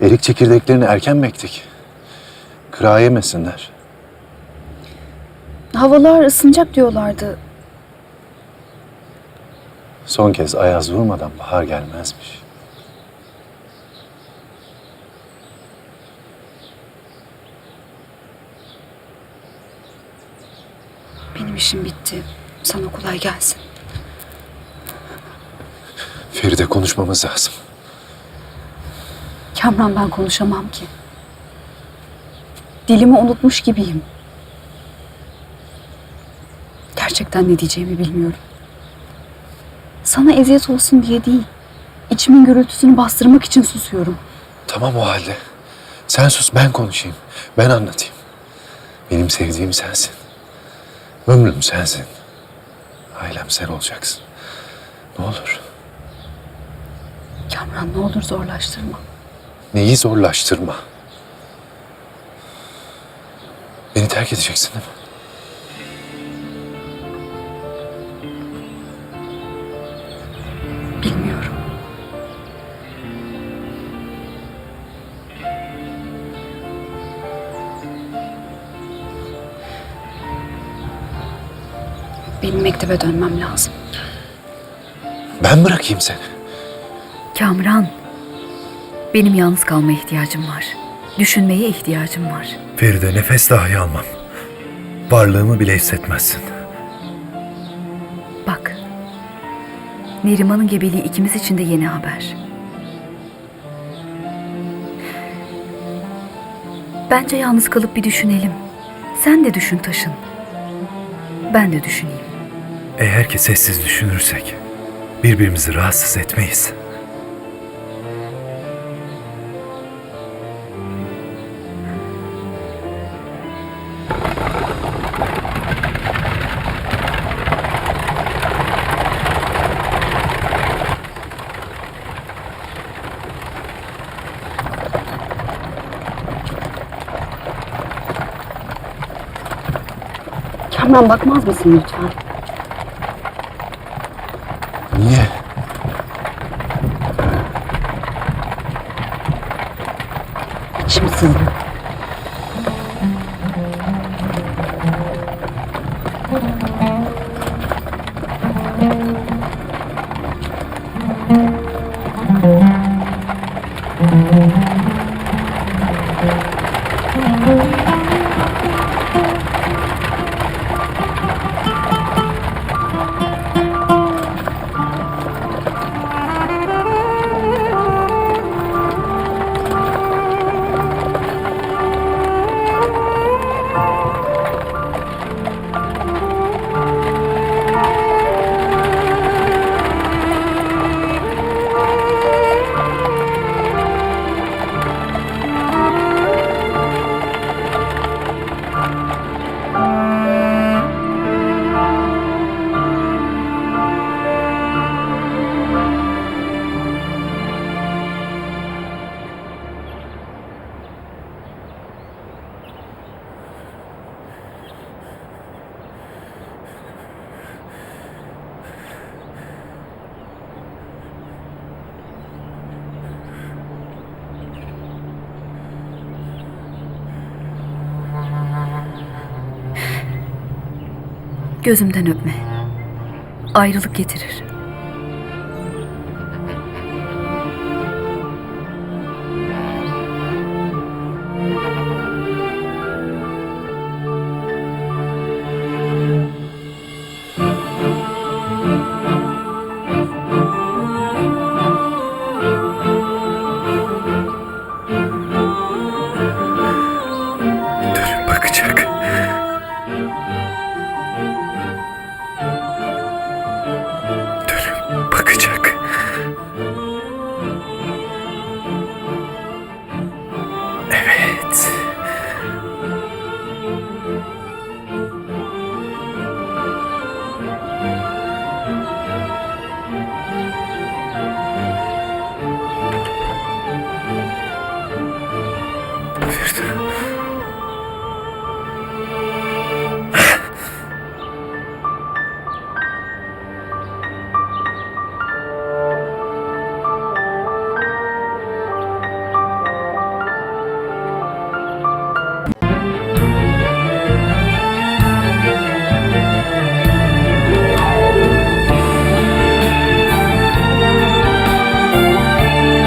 Erik çekirdeklerini erken mi ektik? Kırağı yemesinler. Havalar ısınacak diyorlardı. Son kez ayaz vurmadan bahar gelmezmiş. Benim işim bitti. Sana kolay gelsin. Feride konuşmamız lazım. Kamran ben konuşamam ki. Dilimi unutmuş gibiyim. Gerçekten ne diyeceğimi bilmiyorum. Sana eziyet olsun diye değil. İçimin gürültüsünü bastırmak için susuyorum. Tamam o halde. Sen sus ben konuşayım. Ben anlatayım. Benim sevdiğim sensin. Ömrüm sensin. Ailem sen olacaksın. Ne olur. Kamran ne olur zorlaştırma. Neyi zorlaştırma. Beni terk edeceksin değil mi? Bilmiyorum. Benim mektebe dönmem lazım. Ben bırakayım seni. Kamran, benim yalnız kalmaya ihtiyacım var. Düşünmeye ihtiyacım var. Feride nefes dahi almam. Varlığımı bile hissetmezsin. Bak, Neriman'ın gebeliği ikimiz için de yeni haber. Bence yalnız kalıp bir düşünelim. Sen de düşün Taşın. Ben de düşüneyim. Eğer ki sessiz düşünürsek birbirimizi rahatsız etmeyiz. Kamran bakmaz mısın lütfen? Niye? İçim sızdı. Gözümden öpme. Ayrılık getirir.